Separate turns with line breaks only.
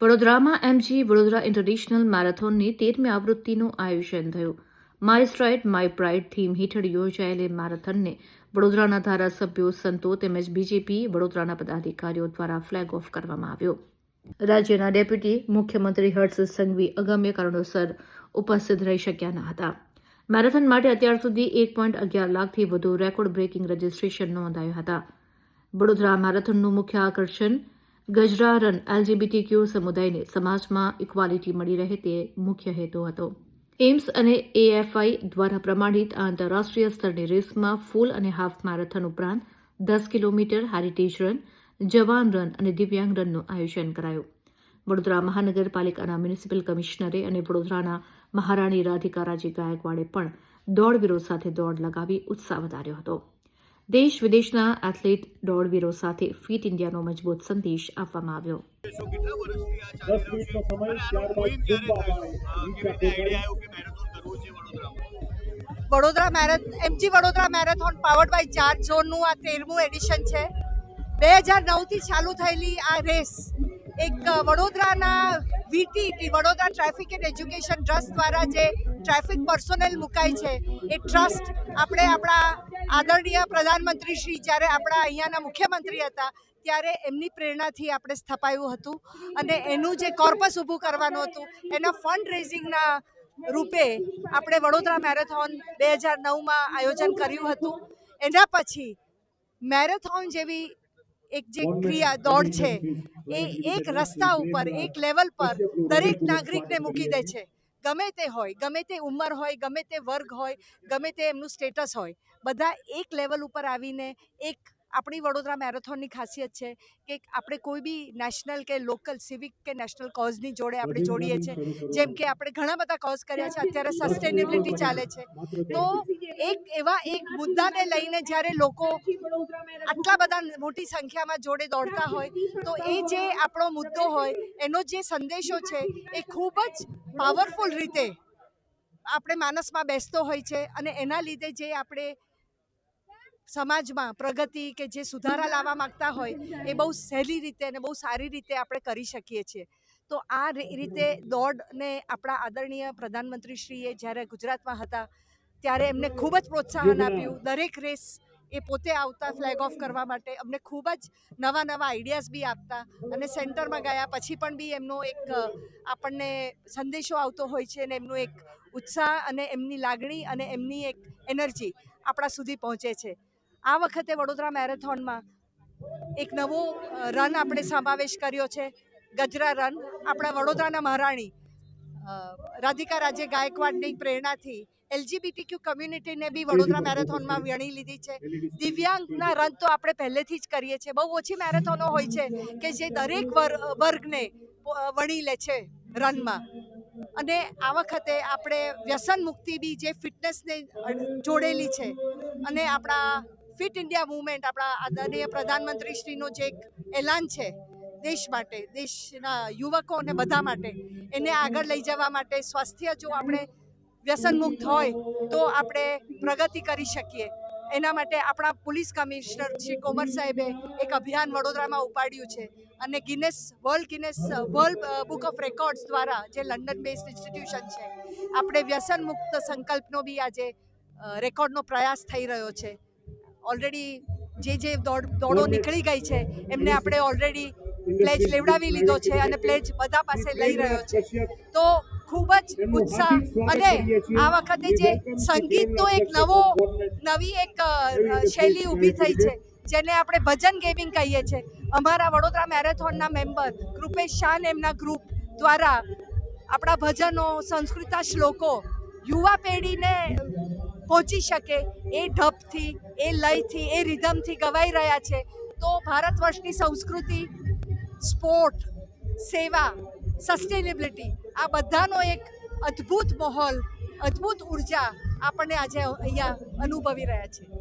વડોદરામાં MG Vadodara international મેરેથોનની તેરમી આવૃત્તિનું આયોજન થયું. My stride my pride theme હેઠળ યોજાયેલી મેરેથોનને વડોદરાના ધારાસભ્યો સંતો તેમજ બીજેપી વડોદરાના પદાધિકારીઓ દ્વારા ફ્લેગ ઓફ કરવામાં આવ્યો. રાજ્યના ડેપ્યુટી મુખ્યમંત્રી હર્ષ સંઘવી અગમ્ય કારણોસર ઉપસ્થિત રહી શક્યા ન હતા. મેરેથોન માટે અત્યાર સુધી એક પોઈન્ટ અગિયાર લાખથી વધુ રેકોર્ડ બ્રેકિંગ રજીસ્ટ્રેશન નોંધાયા હતા. વડોદરા મેરેથોનનું મુખ્ય આકર્ષણ ગજરા રન એલજીબીટીક્યુ સમુદાયને સમાજમાં ઇક્વાલિટી મળી રહે તે મુખ્ય હેતુ હતો. એમ્સ અને એએફઆઈ દ્વારા પ્રમાણિત આંતરરાષ્ટ્રીય સ્તરની રેસમાં ફૂલ અને હાફ મેરેથોન ઉપરાંત દસ કિલોમીટર હેરિટેજ રન, જવાન રન અને દિવ્યાંગ રનનું આયોજન કરાયું. વડોદરા મહાનગરપાલિકાના મ્યુનિસિપલ કમિશનરે અને વડોદરાના મહારાણી રાધિકા રાજી ગાયકવાડે પણ દોડવીરો સાથે દોડ લગાવી ઉત્સાહ વધાર્યો હતો. દેશ વિદેશના એથ્લેટ દોડવીરો સાથે ફિટ ઇન્ડિયાનો મજબૂત સંદેશ આપવામાં આવ્યો.
Vadodara મેરેથ, MG Vadodara marathon powered by ચાર ઝોનનું આ તેરમું એડિશન છે બે હજાર નવથી ચાલુ થયેલી આ રેસ એક વડોદરાના VTT Vadodara traffic and education trust દ્વારા જે ટ્રાફિક પર્સોનેલ મુકાય છે, એ ટ્રસ્ટ આપણે આપણા આદરણીય પ્રધાનમંત્રી શ્રી જ્યારે આપણા અહીંયાના મુખ્યમંત્રી હતા ત્યારે એમની પ્રેરણાથી આપણે સ્થપાયું હતું. અને એનું જે કોર્પસ ઊભું કરવાનું હતું એના ફંડ રેઝિંગના રૂપે આપણે વડોદરા મેરેથોન બે હજાર નવમાં આયોજન કર્યું હતું. એના પછી મેરેથોન જેવી એક જે ક્રિયા દોડ છે એ એક રસ્તા ઉપર એક લેવલ પર દરેક નાગરિકને મૂકી દે છે. ગમે તે હોય ગમે તે ઉંમર હોય ગમે તે વર્ગ હોય ગમે તે એમનું સ્ટેટસ હોય બધા એક લેવલ ઉપર આવીને એક આપણી વડોદરા મેરેથોનની ખાસિયત છે કે આપણે કોઈ બી નેશનલ કે લોકલ સિવિક કે નેશનલ કોઝની જોડે આપણે જોડીએ છીએ. જેમ કે આપણે ઘણા બધા કોઝ કર્યા છે અત્યારે સસ્ટેનેબિલિટી ચાલે છે. તો એક એવા એક મુદ્દાને લઈને જ્યારે લોકો આટલા બધા મોટી સંખ્યામાં જોડે દોડતા હોય તો એ જે આપણો મુદ્દો હોય એનો જે સંદેશો છે એ ખૂબ જ પાવરફુલ રીતે આપણે માનસમાં બેસતો હોય છે અને એના લીધે જે આપણે સમાજમાં પ્રગતિ કે જે સુધારા લાવવા માગતા હોય એ બહુ સહેલી રીતે અને બહુ સારી રીતે આપણે કરી શકીએ છીએ. તો આ રીતે દોડને આપણા આદરણીય પ્રધાનમંત્રીશ્રીએ જ્યારે ગુજરાતમાં હતા ત્યારે એમને ખૂબ જ પ્રોત્સાહન આપ્યું. દરેક રેસ એ પોતે આવતા ફ્લેગ ઓફ કરવા માટે. અમને ખૂબ જ નવા નવા આઈડિયાઝ બી આપતા અને સેન્ટરમાં ગયા. પછી પણ બી એમનો એક આપણને સંદેશો આવતો હોય છે અને એમનું એક ઉત્સાહ અને એમની લાગણી અને એમની એક એનર્જી આપણા સુધી પહોંચે છે. આ વખતે વડોદરા મેરેથોનમાં એક નવો રન આપણે સમાવેશ કર્યો છે. ગજરા રન આપણા વડોદરાના મહારાણી રાધિકા રાજે ગાયકવાડની પ્રેરણાથી એલજીબીટીક્યુ કમ્યુનિટીને બી વડોદરા મેરેથોનમાં વણી લીધી છે. દિવ્યાંગના રન તો આપણે પહેલેથી જ કરીએ છીએ. બહુ ઓછી મેરેથોનો હોય છે કે જે દરેક વર- વર્ગને વણી લે છે રનમાં. અને આ વખતે આપણે વ્યસન મુક્તિ બી જે ફિટનેસને જોડેલી છે અને આપણા ફિટ ઇન્ડિયા મુવમેન્ટ આપણા આદરણીય પ્રધાનમંત્રીશ્રીનો જે એક એલાન છે દેશ માટે દેશના યુવકો અને બધા માટે એને આગળ લઈ જવા માટે સ્વાસ્થ્ય જો આપણે વ્યસનમુક્ત હોય તો આપણે પ્રગતિ કરી શકીએ. એના માટે આપણા પોલીસ કમિશનર શ્રી કોમર સાહેબે એક અભિયાન વડોદરામાં ઉપાડ્યું છે અને Guinness world Guinness world book of records દ્વારા જે લંડન બેઝડ ઇન્સ્ટિટ્યુશન છે આપણે વ્યસન મુક્ત સંકલ્પનો બી આજે રેકોર્ડનો પ્રયાસ થઈ રહ્યો છે. ઓલરેડી જે જે દોડ દોડો નીકળી ગઈ છે એમને આપણે ઓલરેડી પ્લેજ લેવડાવી લીધો છે અને પ્લેજ બધા પાસે લઈ રહ્યો છે. તો ખૂબ જ ઉત્સાહ અને આ વખતે જે સંગીતનો એક નવો નવી એક શૈલી ઊભી થઈ છે જેને આપણે ભજન ગેમિંગ કહીએ છીએ. અમારા વડોદરા મેરેથોનના મેમ્બર કૃપેશ શાહ એમના ગ્રુપ દ્વારા આપણા ભજનો સંસ્કૃતા શ્લોકો યુવા પેઢીને પહોંચી શકે એ ઢબથી એ લયથી એ રિધમથી ગવાઈ રહ્યા છે. તો ભારત વર્ષની સંસ્કૃતિ સ્પોર્ટ, સેવા સસ્ટેનેબિલિટી આ બધાનો એક અદ્ભુત માહોલ, અદ્ભુત ઊર્જા આપણને આજે અહીંયા અનુભવી રહ્યા છે.